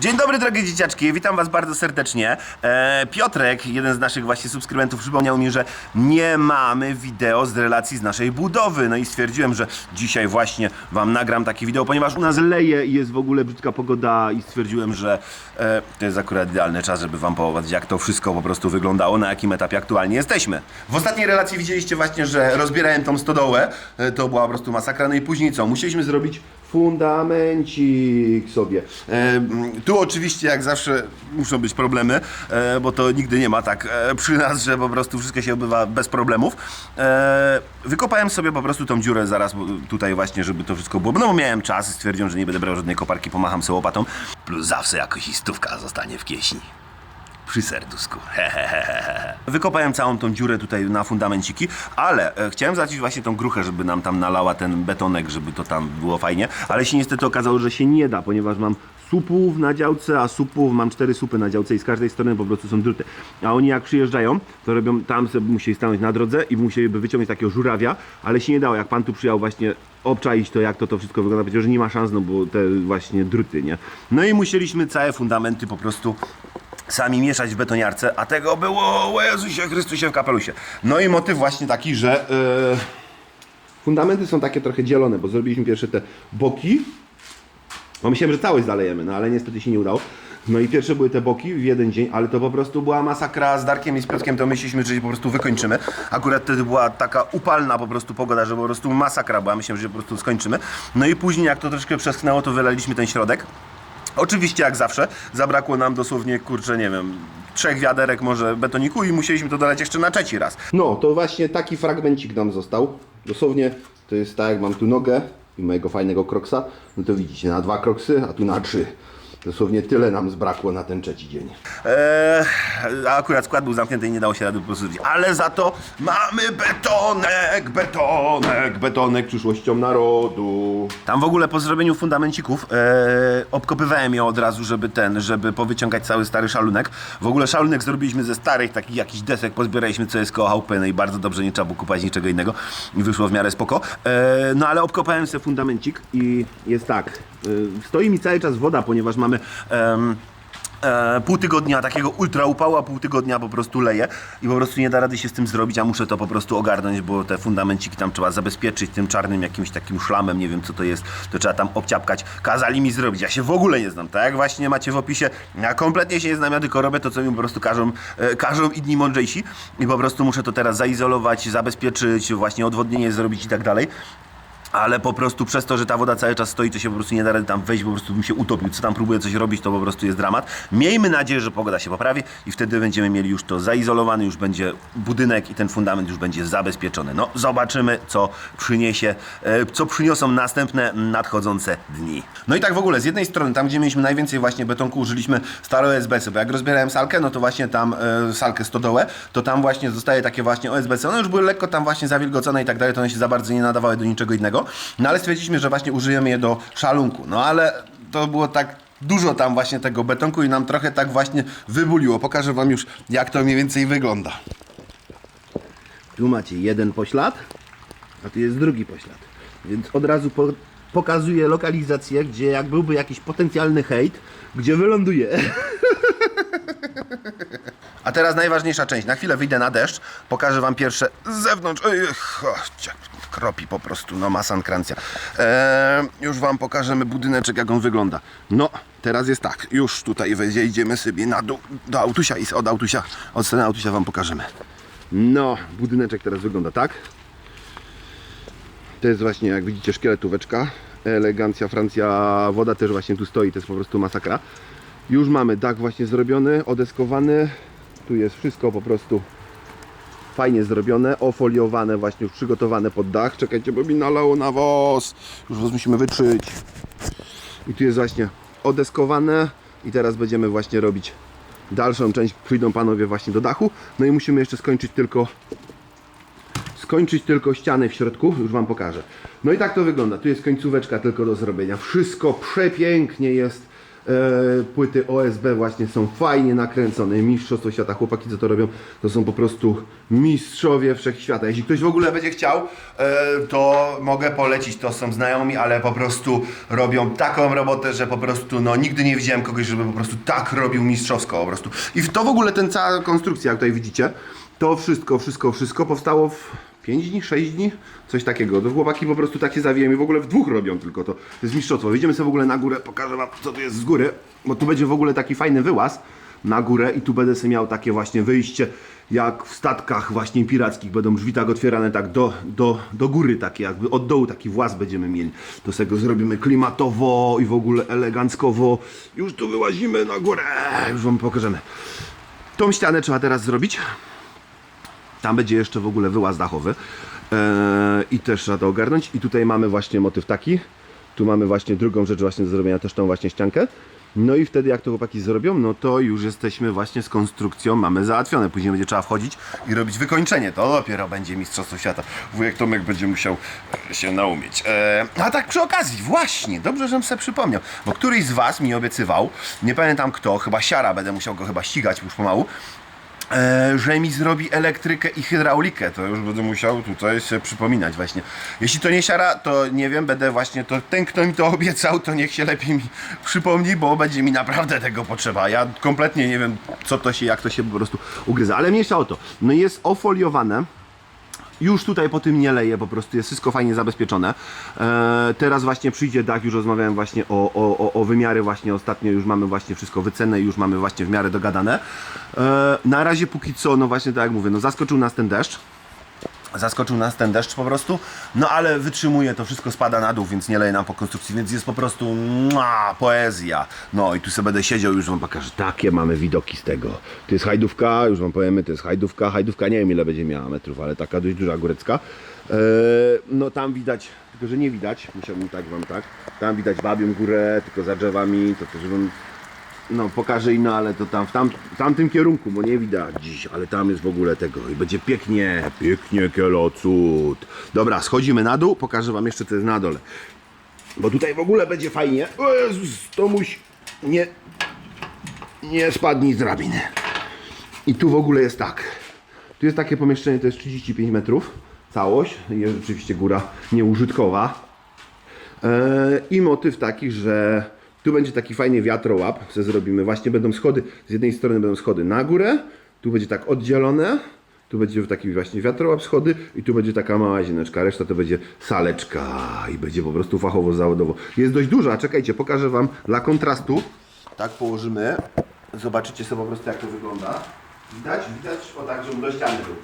Dzień dobry drogie dzieciaczki, witam was bardzo serdecznie. E, Piotrek, jeden z naszych właśnie subskrybentów, przypomniał mi, że nie mamy wideo z relacji z naszej budowy. No i stwierdziłem, że dzisiaj właśnie wam nagram takie wideo, ponieważ u nas leje i jest w ogóle brzydka pogoda i stwierdziłem, że e, to jest akurat idealny czas, żeby wam powiedzieć, jak to wszystko po prostu wyglądało, na jakim etapie aktualnie jesteśmy. W ostatniej relacji widzieliście właśnie, że rozbierałem tą stodołę. E, to była po prostu masakra. No i później co? Musieliśmy zrobić fundamencik sobie. E, tu oczywiście jak zawsze muszą być problemy, e, bo to nigdy nie ma tak e, przy nas, że po prostu wszystko się odbywa bez problemów. E, wykopałem sobie po prostu tą dziurę zaraz tutaj właśnie, żeby to wszystko było, no bo miałem czas i stwierdziłem, że nie będę brał żadnej koparki, pomacham sobie łopatą. Plus zawsze jakoś i stówka zostanie w kieśni przy serduszku. Wykopałem całą tą dziurę tutaj na fundamenciki, ale e, chciałem zacząć właśnie tą gruchę, żeby nam tam nalała ten betonek, żeby to tam było fajnie, ale się niestety okazało, że się nie da, ponieważ mam supów na działce, a supów mam cztery supy na działce i z każdej strony po prostu są druty. A oni jak przyjeżdżają, to robią, tam sobie musieli stanąć na drodze i musieliby wyciągnąć takiego żurawia, ale się nie dało, jak pan tu przyjechał właśnie obczaić to, jak to, to wszystko wygląda, powiedział, że nie ma szans, no bo te właśnie druty, nie? No i musieliśmy całe fundamenty po prostu sami mieszać w betoniarce, a tego było, o Jezusie Chrystusie w kapelusie. No i motyw właśnie taki, że e, fundamenty są takie trochę dzielone, bo zrobiliśmy pierwsze te boki, bo myślałem, że całość zalejemy, no ale niestety się nie udało. No i pierwsze były te boki w jeden dzień, ale to po prostu była masakra z Darkiem i z to myśleliśmy, że się po prostu wykończymy. Akurat wtedy była taka upalna po prostu pogoda, że po prostu masakra była, myślałem, że po prostu skończymy. No i później jak to troszkę przeschnęło, to wylaliśmy ten środek. Oczywiście jak zawsze zabrakło nam dosłownie, kurczę, nie wiem, trzech wiaderek może betoniku i musieliśmy to dolać jeszcze na trzeci raz. No, to właśnie taki fragmencik nam został. Dosłownie to jest tak, jak mam tu nogę i mojego fajnego kroksa, no to widzicie, na dwa kroksy, a tu na trzy. Dosłownie tyle nam zbrakło na ten trzeci dzień. Eee, a akurat skład był zamknięty i nie dało się rady po prostu zrobić. Ale za to mamy betonek, betonek, betonek przyszłością narodu. Tam w ogóle po zrobieniu fundamencików eee, obkopywałem je od razu, żeby ten, żeby powyciągać cały stary szalunek. W ogóle szalunek zrobiliśmy ze starych takich jakichś desek, pozbieraliśmy co jest koło chałupy, i bardzo dobrze, nie trzeba było kupować niczego innego i wyszło w miarę spoko. Eee, no ale obkopałem sobie fundamencik i jest tak, yy, stoi mi cały czas woda, ponieważ mamy em, e, pół tygodnia takiego ultra upału, a pół tygodnia po prostu leje i po prostu nie da rady się z tym zrobić, a muszę to po prostu ogarnąć, bo te fundamenciki tam trzeba zabezpieczyć tym czarnym jakimś takim szlamem, nie wiem co to jest, to trzeba tam obciapkać. Kazali mi zrobić, ja się w ogóle nie znam, tak jak właśnie macie w opisie, ja kompletnie się nie znam, ja tylko robię to, co mi po prostu każą, e, każą inni mądrzejsi i po prostu muszę to teraz zaizolować, zabezpieczyć, właśnie odwodnienie zrobić i tak dalej. Ale po prostu przez to, że ta woda cały czas stoi, to się po prostu nie da rady tam wejść, po prostu bym się utopił. Co tam próbuję coś robić, to po prostu jest dramat. Miejmy nadzieję, że pogoda się poprawi i wtedy będziemy mieli już to zaizolowane, już będzie budynek i ten fundament już będzie zabezpieczony. No, zobaczymy, co przyniesie, e, co przyniosą następne nadchodzące dni. No i tak w ogóle, z jednej strony, tam gdzie mieliśmy najwięcej właśnie betonku, użyliśmy stare OSBC, bo jak rozbierałem salkę, no to właśnie tam e, salkę stodołę, to tam właśnie zostaje takie właśnie OSBC. One już były lekko tam właśnie zawilgocone i tak dalej, to one się za bardzo nie nadawały do niczego innego. No ale stwierdziliśmy, że właśnie użyjemy je do szalunku. No ale to było tak dużo tam właśnie tego betonku i nam trochę tak właśnie wybuliło. Pokażę wam już, jak to mniej więcej wygląda. Tu macie jeden poślad, a tu jest drugi poślad. Więc od razu po, pokazuję lokalizację, gdzie jak byłby jakiś potencjalny hejt, gdzie wyląduje. A teraz najważniejsza część. Na chwilę wyjdę na deszcz, pokażę wam pierwsze z zewnątrz. Chodźcie, kropi po prostu, no masankrancja. Eee, już wam pokażemy budyneczek, jak on wygląda. No, teraz jest tak, już tutaj wejdziemy sobie na dół, do autusia i od autusia, od strony autusia wam pokażemy. No, budyneczek teraz wygląda tak. To jest właśnie, jak widzicie, szkieletóweczka. Elegancja, Francja, woda też właśnie tu stoi, to jest po prostu masakra. Już mamy dach właśnie zrobiony, odeskowany. Tu jest wszystko po prostu fajnie zrobione, ofoliowane, właśnie już przygotowane pod dach. Czekajcie, bo mi nalało na wos. Już was musimy wytrzyć. I tu jest właśnie odeskowane i teraz będziemy właśnie robić dalszą część. Przyjdą panowie właśnie do dachu. No i musimy jeszcze skończyć tylko skończyć tylko ścianę w środku, już Wam pokażę. No i tak to wygląda, tu jest końcóweczka tylko do zrobienia. Wszystko przepięknie jest płyty OSB właśnie są fajnie nakręcone. Mistrzostwo świata, chłopaki co to robią, to są po prostu mistrzowie wszechświata. Jeśli ktoś w ogóle będzie chciał, e, to mogę polecić, to są znajomi, ale po prostu robią taką robotę, że po prostu no nigdy nie widziałem kogoś, żeby po prostu tak robił mistrzowsko po prostu. I to w ogóle ten cała konstrukcja, jak tutaj widzicie, to wszystko, wszystko, wszystko powstało w 5 dni, 6 dni, coś takiego. To chłopaki po prostu takie zawijają i w ogóle w dwóch robią tylko to. To jest mistrzostwo. Wyjdziemy sobie w ogóle na górę, pokażę wam co tu jest z góry, bo tu będzie w ogóle taki fajny wyłaz na górę i tu będę sobie miał takie właśnie wyjście jak w statkach właśnie pirackich będą drzwi tak otwierane tak do, do, do góry takie jakby od dołu taki właz będziemy mieli. To sobie go zrobimy klimatowo i w ogóle eleganckowo. Już tu wyłazimy na górę. Już wam pokażemy. Tą ścianę trzeba teraz zrobić. Tam będzie jeszcze w ogóle wyłaz dachowy eee, i też trzeba to ogarnąć. I tutaj mamy właśnie motyw taki. Tu mamy właśnie drugą rzecz właśnie do zrobienia, też tą właśnie ściankę. No i wtedy jak to chłopaki zrobią, no to już jesteśmy właśnie z konstrukcją, mamy załatwione. Później będzie trzeba wchodzić i robić wykończenie. To dopiero będzie Mistrzostwo Świata. Wujek Tomek będzie musiał się naumieć. Eee, a tak przy okazji, właśnie, dobrze, żebym sobie przypomniał, bo któryś z Was mi obiecywał, nie pamiętam kto, chyba Siara, będę musiał go chyba ścigać już pomału, że mi zrobi elektrykę i hydraulikę. To już będę musiał tutaj się przypominać właśnie. Jeśli to nie siara, to nie wiem, będę właśnie, to ten kto mi to obiecał, to niech się lepiej mi przypomni, bo będzie mi naprawdę tego potrzeba. Ja kompletnie nie wiem, co to się, jak to się po prostu ugryza. Ale mniejsza o to. No jest ofoliowane. Już tutaj po tym nie leje, po prostu jest wszystko fajnie zabezpieczone. E, teraz właśnie przyjdzie dach, już rozmawiałem właśnie o, o, o, wymiary właśnie ostatnio, już mamy właśnie wszystko wycenne i już mamy właśnie w miarę dogadane. E, na razie póki co, no właśnie tak jak mówię, no zaskoczył nas ten deszcz. Zaskoczył nas ten deszcz po prostu, no ale wytrzymuje, to wszystko spada na dół, więc nie leje nam po konstrukcji, więc jest po prostu mua, poezja. No i tu sobie będę siedział, już wam pokażę, takie mamy widoki z tego. To jest hajdówka, już wam powiemy, to jest hajdówka, hajdówka nie wiem ile będzie miała metrów, ale taka dość duża górecka. Eee, no tam widać, tylko że nie widać, musiałbym tak wam tak, tam widać babią górę, tylko za drzewami, to też bym no pokażę inno, ale to tam w, tam w tamtym kierunku, bo nie widać dziś, ale tam jest w ogóle tego i będzie pięknie, pięknie kielo cud. Dobra, schodzimy na dół, pokażę wam jeszcze co jest na dole. Bo tutaj w ogóle będzie fajnie. O Jezus, Tomuś, nie, nie spadnij z drabiny. I tu w ogóle jest tak. Tu jest takie pomieszczenie, to jest 35 metrów, całość, jest oczywiście góra nieużytkowa. E, I motyw taki, że tu będzie taki fajny wiatrołap, co zrobimy. Właśnie będą schody, z jednej strony będą schody na górę, tu będzie tak oddzielone, tu będzie taki właśnie wiatrołap schody i tu będzie taka mała zieneczka, reszta to będzie saleczka i będzie po prostu fachowo, zawodowo. Jest dość duża, czekajcie, pokażę Wam dla kontrastu. Tak położymy, zobaczycie sobie po prostu jak to wygląda. Widać? Widać? O tak, żebym do ściany był.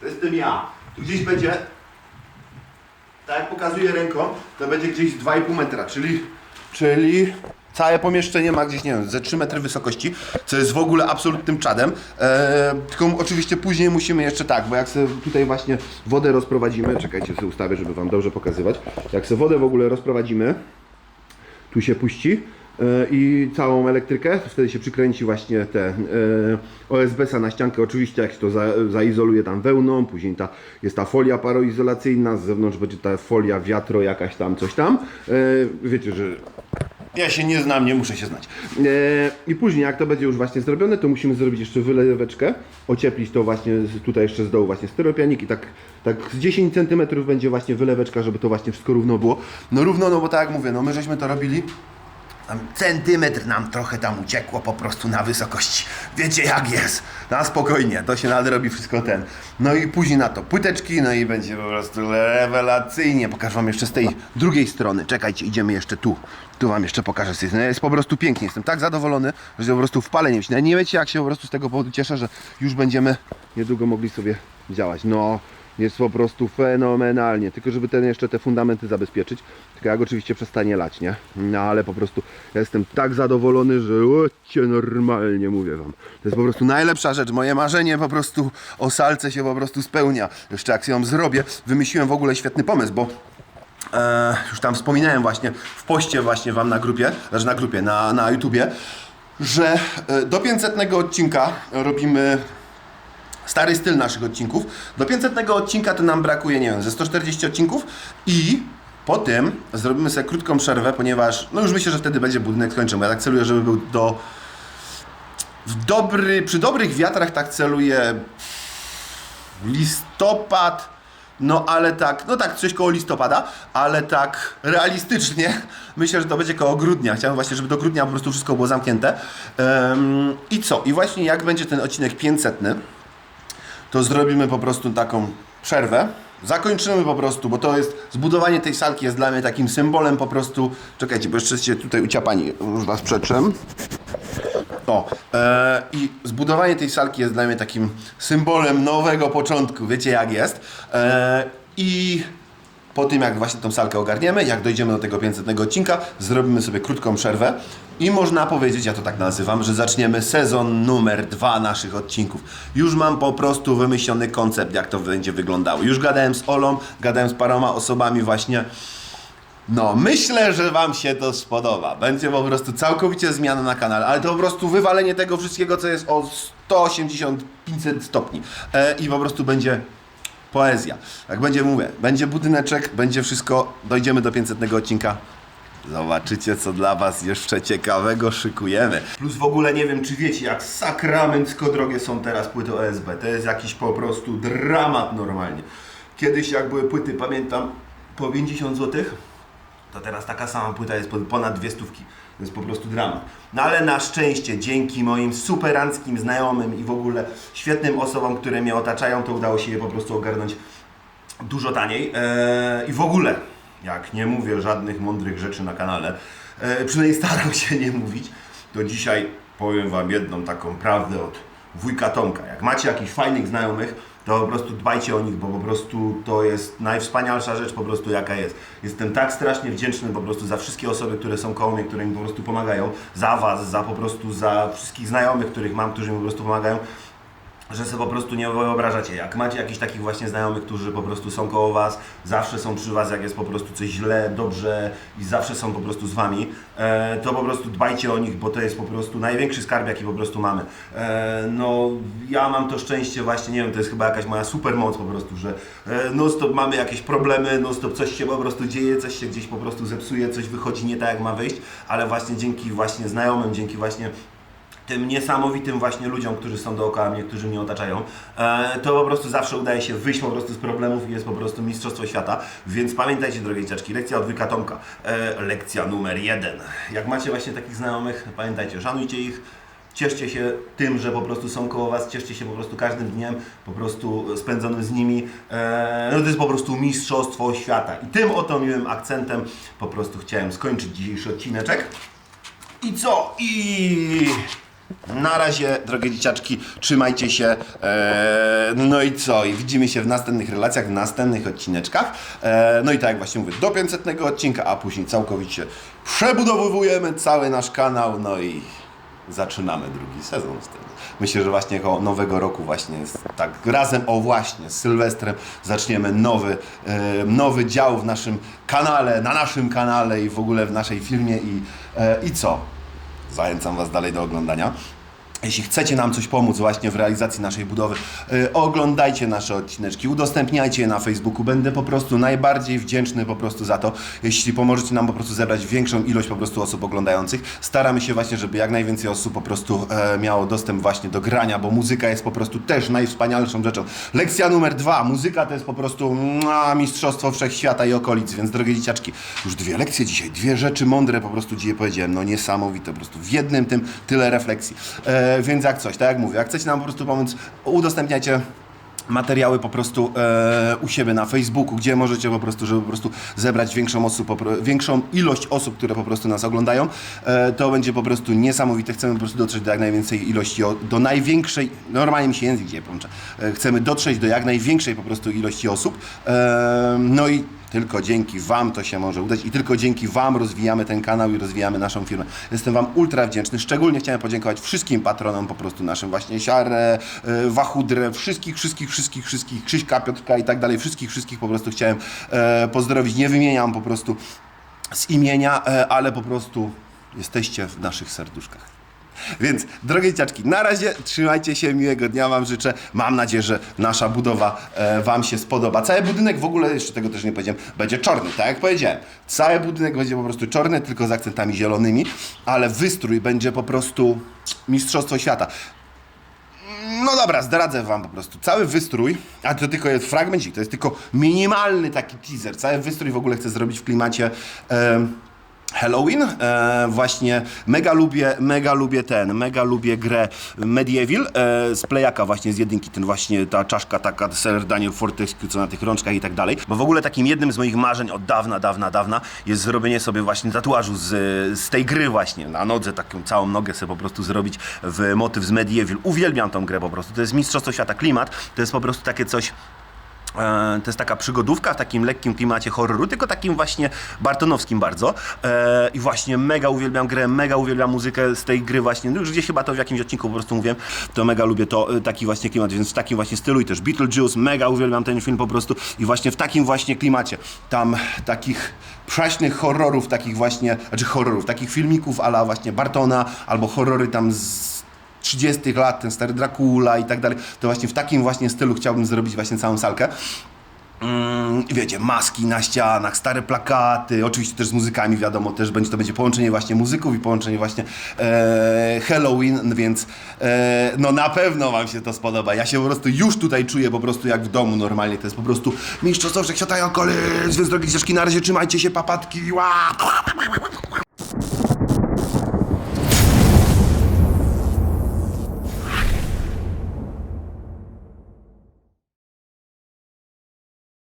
To jestem ja. Tu gdzieś będzie tak jak pokazuję ręką, to będzie gdzieś 2,5 metra, czyli, czyli całe pomieszczenie ma gdzieś, nie wiem, ze 3 metry wysokości, co jest w ogóle absolutnym czadem. Eee, tylko oczywiście później musimy jeszcze tak, bo jak sobie tutaj właśnie wodę rozprowadzimy, czekajcie sobie ustawię, żeby Wam dobrze pokazywać, jak sobie wodę w ogóle rozprowadzimy, tu się puści i całą elektrykę, wtedy się przykręci właśnie te e, OSB-sa na ściankę, oczywiście jak się to za, zaizoluje tam wełną, później ta, jest ta folia paroizolacyjna, z zewnątrz będzie ta folia wiatro jakaś tam, coś tam, e, wiecie, że ja się nie znam, nie muszę się znać. E, I później, jak to będzie już właśnie zrobione, to musimy zrobić jeszcze wyleweczkę, ocieplić to właśnie tutaj jeszcze z dołu właśnie styropianik i tak, tak z 10 cm będzie właśnie wyleweczka, żeby to właśnie wszystko równo było. No równo, no bo tak jak mówię, no my żeśmy to robili, tam centymetr nam trochę tam uciekło po prostu na wysokości. Wiecie jak jest. Na spokojnie, to się nadrobi wszystko ten. No i później na to płyteczki, no i będzie po prostu rewelacyjnie. Pokażę wam jeszcze z tej drugiej strony. Czekajcie, idziemy jeszcze tu. Tu wam jeszcze pokażę. strony. Jest po prostu pięknie. Jestem tak zadowolony, że po prostu w pale nie myślę. Nie wiecie jak się po prostu z tego powodu cieszę, że już będziemy niedługo mogli sobie działać. No, jest po prostu fenomenalnie. Tylko żeby ten jeszcze te fundamenty zabezpieczyć. Tylko jak oczywiście przestanie lać, nie? No ale po prostu ja jestem tak zadowolony, że ocie normalnie mówię wam. To jest po prostu najlepsza rzecz. Moje marzenie po prostu o salce się po prostu spełnia. Jeszcze jak ją zrobię, wymyśliłem w ogóle świetny pomysł, bo e, już tam wspominałem właśnie w poście właśnie wam na grupie, znaczy na grupie, na, na YouTubie, że e, do 500 odcinka robimy stary styl naszych odcinków. Do 500 odcinka to nam brakuje, nie wiem, ze 140 odcinków i Po tym zrobimy sobie krótką przerwę, ponieważ no już myślę, że wtedy będzie budynek skończony. bo Ja tak celuję, żeby był do... W dobry, przy dobrych wiatrach tak celuję listopad, no ale tak, no tak, coś koło listopada, ale tak realistycznie myślę, że to będzie koło grudnia. Chciałem właśnie, żeby do grudnia po prostu wszystko było zamknięte. Ym, I co? I właśnie jak będzie ten odcinek 500, to zrobimy po prostu taką przerwę. Zakończymy po prostu, bo to jest, zbudowanie tej salki jest dla mnie takim symbolem po prostu, czekajcie, bo jeszcze się tutaj uciapani, już was przeczem. O, e, i zbudowanie tej salki jest dla mnie takim symbolem nowego początku, wiecie jak jest. E, I po tym jak właśnie tą salkę ogarniemy, jak dojdziemy do tego 500 odcinka, zrobimy sobie krótką przerwę i można powiedzieć, ja to tak nazywam, że zaczniemy sezon numer dwa naszych odcinków. Już mam po prostu wymyślony koncept, jak to będzie wyglądało. Już gadałem z Olą, gadałem z paroma osobami właśnie. No, myślę, że Wam się to spodoba. Będzie po prostu całkowicie zmiana na kanale, ale to po prostu wywalenie tego wszystkiego, co jest o 180-500 stopni. E, I po prostu będzie poezja. Jak będzie, mówię, będzie budyneczek, będzie wszystko, dojdziemy do 500 odcinka. Zobaczycie, co dla Was jeszcze ciekawego szykujemy. Plus w ogóle nie wiem, czy wiecie, jak sakramencko drogie są teraz płyty OSB. To jest jakiś po prostu dramat normalnie. Kiedyś jak były płyty, pamiętam, po 50 zł, to teraz taka sama płyta jest po- ponad dwie stówki. To jest po prostu dramat. No ale na szczęście, dzięki moim superanckim znajomym i w ogóle świetnym osobom, które mnie otaczają, to udało się je po prostu ogarnąć dużo taniej. Eee, I w ogóle, jak nie mówię żadnych mądrych rzeczy na kanale, e, przynajmniej staram się nie mówić, to dzisiaj powiem Wam jedną taką prawdę od wujka Tomka. Jak macie jakichś fajnych znajomych, to po prostu dbajcie o nich, bo po prostu to jest najwspanialsza rzecz po prostu jaka jest. Jestem tak strasznie wdzięczny po prostu za wszystkie osoby, które są koło mnie, które mi po prostu pomagają, za Was, za po prostu za wszystkich znajomych, których mam, którzy mi po prostu pomagają że sobie po prostu nie wyobrażacie. Jak macie jakichś takich właśnie znajomych, którzy po prostu są koło Was, zawsze są przy Was, jak jest po prostu coś źle, dobrze i zawsze są po prostu z Wami, e, to po prostu dbajcie o nich, bo to jest po prostu największy skarb, jaki po prostu mamy. E, no, ja mam to szczęście właśnie, nie wiem, to jest chyba jakaś moja supermoc po prostu, że e, non stop mamy jakieś problemy, non stop coś się po prostu dzieje, coś się gdzieś po prostu zepsuje, coś wychodzi nie tak, jak ma wyjść, ale właśnie dzięki właśnie znajomym, dzięki właśnie tym niesamowitym właśnie ludziom, którzy są dookoła mnie, którzy mnie otaczają, e, to po prostu zawsze udaje się wyjść po prostu z problemów i jest po prostu mistrzostwo świata. Więc pamiętajcie, drogie dzieciaczki, lekcja od wujka Tomka. E, lekcja numer jeden. Jak macie właśnie takich znajomych, pamiętajcie, szanujcie ich, Cieszcie się tym, że po prostu są koło Was, cieszcie się po prostu każdym dniem, po prostu spędzonym z nimi. Eee, no to jest po prostu mistrzostwo świata. I tym oto miłym akcentem po prostu chciałem skończyć dzisiejszy odcineczek. I co? I na razie, drogie dzieciaczki, trzymajcie się. Eee, no i co? I widzimy się w następnych relacjach, w następnych odcineczkach. Eee, no i tak jak właśnie mówię, do 500 odcinka, a później całkowicie przebudowujemy cały nasz kanał. No i zaczynamy drugi sezon z tym. Myślę, że właśnie koło nowego roku właśnie tak razem, o właśnie, z Sylwestrem zaczniemy nowy, e, nowy dział w naszym kanale, na naszym kanale i w ogóle w naszej filmie i, e, i co? Zachęcam Was dalej do oglądania. Jeśli chcecie nam coś pomóc właśnie w realizacji naszej budowy, yy, oglądajcie nasze odcineczki, udostępniajcie je na Facebooku. Będę po prostu najbardziej wdzięczny po prostu za to, jeśli pomożecie nam po prostu zebrać większą ilość po prostu osób oglądających. Staramy się właśnie, żeby jak najwięcej osób po prostu e, miało dostęp właśnie do grania, bo muzyka jest po prostu też najwspanialszą rzeczą. Lekcja numer dwa. Muzyka to jest po prostu mistrzostwo wszechświata i okolic, więc drogie dzieciaczki, już dwie lekcje dzisiaj, dwie rzeczy mądre po prostu dzisiaj powiedziałem, no niesamowite, po prostu w jednym tym tyle refleksji. E, więc jak coś, tak jak mówię, jak chcecie nam po prostu pomóc, udostępniajcie materiały po prostu e, u siebie na Facebooku, gdzie możecie po prostu, żeby po prostu zebrać większą, osób, większą ilość osób, które po prostu nas oglądają. E, to będzie po prostu niesamowite. Chcemy po prostu dotrzeć do jak największej ilości, do największej, normalnie mi się język dzisiaj połącza. E, chcemy dotrzeć do jak największej po prostu ilości osób. E, no i tylko dzięki Wam to się może udać i tylko dzięki Wam rozwijamy ten kanał i rozwijamy naszą firmę. Jestem Wam ultra wdzięczny. Szczególnie chciałem podziękować wszystkim patronom, po prostu naszym właśnie Siarę, e, Wachudrę, wszystkich, wszystkich, wszystkich, wszystkich, Krzyśka, Piotrka i tak dalej. Wszystkich, wszystkich po prostu chciałem e, pozdrowić. Nie wymieniam po prostu z imienia, e, ale po prostu jesteście w naszych serduszkach. Więc, drogie dzieciaczki, na razie trzymajcie się, miłego dnia Wam życzę. Mam nadzieję, że nasza budowa e, Wam się spodoba. Cały budynek w ogóle, jeszcze tego też nie powiedziałem, będzie czarny, tak jak powiedziałem. Cały budynek będzie po prostu czarny, tylko z akcentami zielonymi, ale wystrój będzie po prostu mistrzostwo świata. No dobra, zdradzę wam po prostu. Cały wystrój, a to tylko jest fragmencik, to jest tylko minimalny taki teaser. Cały wystrój w ogóle chcę zrobić w klimacie em, Halloween. E, właśnie mega lubię, mega lubię ten, mega lubię grę Medieval e, z Playaka właśnie z jedynki, ten właśnie ta czaszka taka Sir Daniel Fortescue, co na tych rączkach i tak dalej. Bo w ogóle takim jednym z moich marzeń od dawna, dawna, dawna jest zrobienie sobie właśnie tatuażu z, z tej gry właśnie. Na nodze taką całą nogę sobie po prostu zrobić w motyw z Medieval. Uwielbiam tą grę po prostu. To jest mistrzostwo świata klimat. To jest po prostu takie coś To jest taka przygodówka w takim lekkim klimacie horroru, tylko takim właśnie bartonowskim bardzo. E, I właśnie mega uwielbiam grę, mega uwielbiam muzykę z tej gry właśnie. No już gdzieś chyba to w jakimś odcinku po prostu mówiłem, to mega lubię to, e, taki właśnie klimat, więc w takim właśnie stylu i też Beetlejuice, mega uwielbiam ten film po prostu i właśnie w takim właśnie klimacie. Tam takich prześnych horrorów, takich właśnie, znaczy horrorów, takich filmików ala właśnie Bartona, albo horrory tam z 30 lat, ten stary Dracula i tak dalej, to właśnie w takim właśnie stylu chciałbym zrobić właśnie całą salkę. Mm, wiecie, maski na ścianach, stare plakaty, oczywiście też z muzykami, wiadomo, też będzie to będzie połączenie właśnie muzyków i połączenie właśnie e, Halloween, więc e, no na pewno Wam się to spodoba. Ja się po prostu już tutaj czuję po prostu jak w domu normalnie, to jest po prostu mistrzostwo wszechświata i okolic, więc drogie dzieciaczki, na razie trzymajcie się, papatki, Ła!